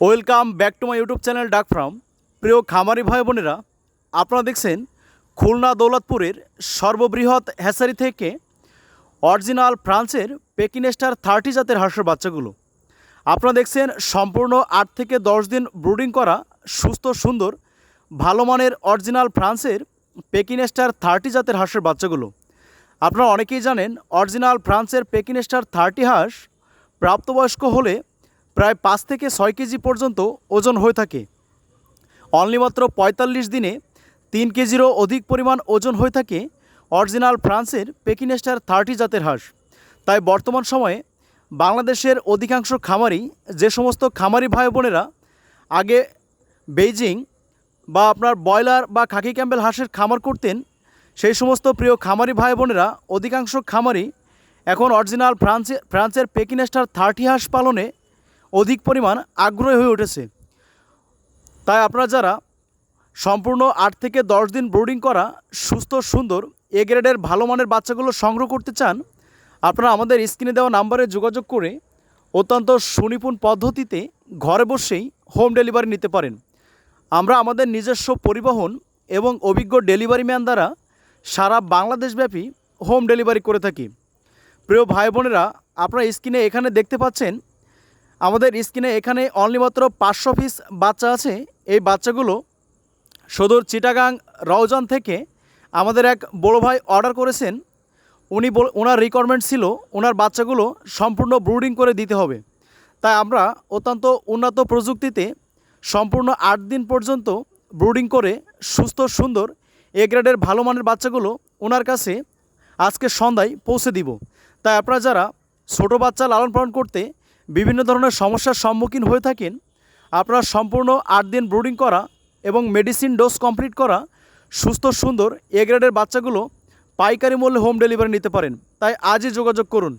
Welcome back to my YouTube channel duck farm. প্রিয় খামারি ভাই বোনেরা, আপনারা দেখছেন খুলনা দৌলতপুরের সর্ববৃহৎ হ্যাসারি থেকে অরিজিনাল ফ্রান্সের পেকিনেস্টার থার্টি জাতের হাঁসের বাচ্চাগুলো। আপনারা দেখছেন সম্পূর্ণ আট থেকে দশ দিন ব্রুডিং করা, সুস্থ, সুন্দর, ভালো মানের অরিজিনাল ফ্রান্সের পেকিনেস্টার থার্টি জাতের হাঁসের বাচ্চাগুলো। আপনারা অনেকেই জানেন, অরিজিনাল ফ্রান্সের পেকিনেস্টার থার্টি হাঁস প্রাপ্তবয়স্ক হলে প্রায় পাঁচ থেকে ছয় কেজি পর্যন্ত ওজন হয়ে থাকে। অনলি মাত্র পঁয়তাল্লিশ দিনে তিন কেজিরও অধিক পরিমাণ ওজন হয়ে থাকে অরিজিনাল ফ্রান্সের পেকিনেস্টার থার্টি জাতের হাঁস। তাই বর্তমান সময়ে বাংলাদেশের অধিকাংশ খামারি যে সমস্ত খামারি ভাই বোনেরা আগে বেইজিং বা আপনার ব্রয়লার বা খাকি ক্যাম্বেল হাঁসের খামার করতেন, সেই সমস্ত প্রিয় খামারি ভাই বোনেরা অধিকাংশ খামারি এখন অরিজিনাল ফ্রান্সে ফ্রান্সের পেকিনেস্টার থার্টি হাঁস পালনে অধিক পরিমাণ আগ্রহী হয়ে উঠেছে। তাই আপনারা যারা সম্পূর্ণ আট থেকে দশ দিন ব্রোডিং করা, সুস্থ, সুন্দর, এ গ্রেডের ভালো মানের বাচ্চাগুলো সংগ্রহ করতে চান, আপনারা আমাদের স্ক্রিনে দেওয়া নাম্বারে যোগাযোগ করে অত্যন্ত সুনিপুণ পদ্ধতিতে ঘরে বসেই হোম ডেলিভারি নিতে পারেন। আমরা আমাদের নিজস্ব পরিবহন এবং অভিজ্ঞ ডেলিভারি ম্যান দ্বারা সারা বাংলাদেশব্যাপী হোম ডেলিভারি করে থাকি। প্রিয় ভাই বোনেরা, আপনারা স্ক্রিনে এখানে দেখতে পাচ্ছেন আমাদের স্ক্রিনে এখানে অনলি মাত্র পাঁচশো পিস বাচ্চা আছে। এই বাচ্চাগুলো সদর চিটাগাং রওজান থেকে আমাদের এক বড় ভাই অর্ডার করেছেন। উনি ওনার রিকোয়ারমেন্ট ছিল ওনার বাচ্চাগুলো সম্পূর্ণ ব্রুডিং করে দিতে হবে। তাই আমরা অত্যন্ত উন্নত প্রযুক্তিতে সম্পূর্ণ আট দিন পর্যন্ত ব্রুডিং করে সুস্থ, সুন্দর, এ গ্রেডের ভালো মানের বাচ্চাগুলো ওনার কাছে আজকে সন্ধ্যায় পৌঁছে দিব। তাই আপনারা যারা ছোটো বাচ্চা লালন পালন করতে বিভিন্ন ধরনের সমস্যার সম্মুখীন হয়ে থাকেন। আপনারা সম্পূর্ণ আট দিন ব্রুডিং করা এবং মেডিসিন ডোজ কমপ্লিট করা, সুস্থ, সুন্দর, এ গ্রেডের বাচ্চাগুলো পাইকারি মূল্যে হোম ডেলিভারি নিতে পারেন। তাই আজই যোগাযোগ করুন।